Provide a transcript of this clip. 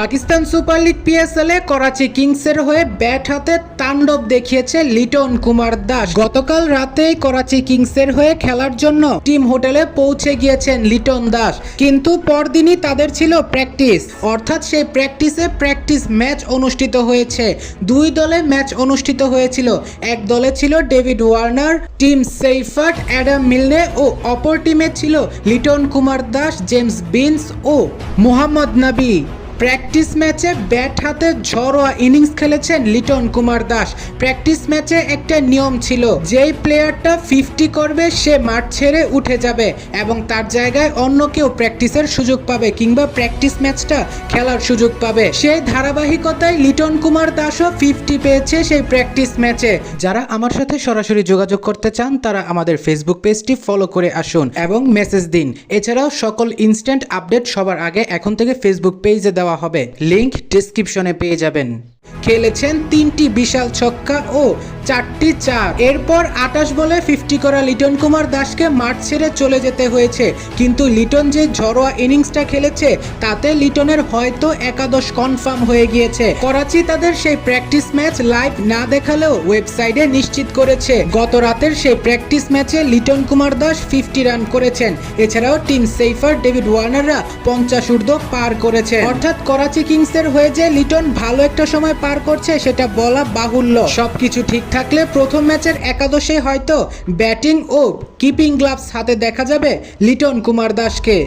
Pakistan super league PSL Karachi কিংসের হয়ে bat হাতে তাণ্ডব দেখিয়েছে লিটন কুমার দাস। গতকাল রাতেই করাচি কিংসের হয়ে খেলার জন্য টিম হোটেলে পৌঁছে গিয়েছেন লিটন দাস। কিন্তু পরদিনই তাদের ছিল প্র্যাকটিস। অর্থাৎ সেই প্র্যাকটিসে প্র্যাকটিস ম্যাচ অনুষ্ঠিত হয়েছে। দুই দলে ম্যাচ অনুষ্ঠিত হয়েছিল। এক দলে ছিল David Warner, Tim Seifert Adam Milne ও অপর টিমে ছিল লিটন কুমার দাস, জেমস বিনস ও মোহাম্মদ নাবি। প্র্যাকটিস ম্যাচে ব্যাট হাতে ঝড়োয়া ইনিংস খেলেছেন লিটন কুমার দাস। প্র্যাকটিস ম্যাচে একটা নিয়ম ছিল, যেই প্লেয়ারটা ফিফটি করবে, সে মাঠ ছেড়ে উঠে যাবে এবং তার জায়গায় অন্য কেউ প্র্যাকটিসের সুযোগ পাবে কিংবা প্র্যাকটিস ম্যাচটা খেলার সুযোগ পাবে। সেই ধারাবাহিকতায় লিটন কুমার দাসও ফিফটি পেয়েছে সেই প্র্যাকটিস ম্যাচে। যারা আমার সাথে সরাসরি যোগাযোগ করতে চান, তারা আমাদের ফেসবুক পেজটি ফলো করে আসুন এবং মেসেজ দিন। এছাড়াও সকল ইনস্ট্যান্ট আপডেট সবার আগে এখন থেকে ফেসবুক পেজে দেওয়া হবে। লিংক ডিসক্রিপশনে পেয়ে যাবেন। খেলেছেন তিনটি বিশাল ছক্কা ও চারটি চার। এরপর আটাশ বলে ফিফটি করা লিটন কুমার দাসকে মাঠ ছেড়ে চলে যেতে হয়েছে। কিন্তু লিটন যে ঝরোয়া ইনিংসটা খেলেছে, তাতে লিটনের হয়তো একাদশ কনফার্ম হয়ে গিয়েছে। করাচি তাদের সেই প্র্যাকটিস ম্যাচ লাইভ না দেখালেও ওয়েবসাইটে নিশ্চিত করেছে। গত রাতের সেই প্র্যাকটিস ম্যাচে লিটন কুমার দাস ফিফটি রান করেছেন। এছাড়াও টিম সেইফার, ডেভিড ওয়ার্নাররা পঞ্চাশ ঊর্ধ্ব পার করেছে অর্থাৎ করাচি কিংসের হয়ে যে লিটন ভালো একটা সময় পার করছে, সেটা বলা বাহুল্য। সবকিছু ঠিক থাকলে প্রথম ম্যাচের একাদশে হয়তো ব্যাটিং ও কিপিং গ্লাভস হাতে দেখা যাবে লিটন কুমার দাসকে।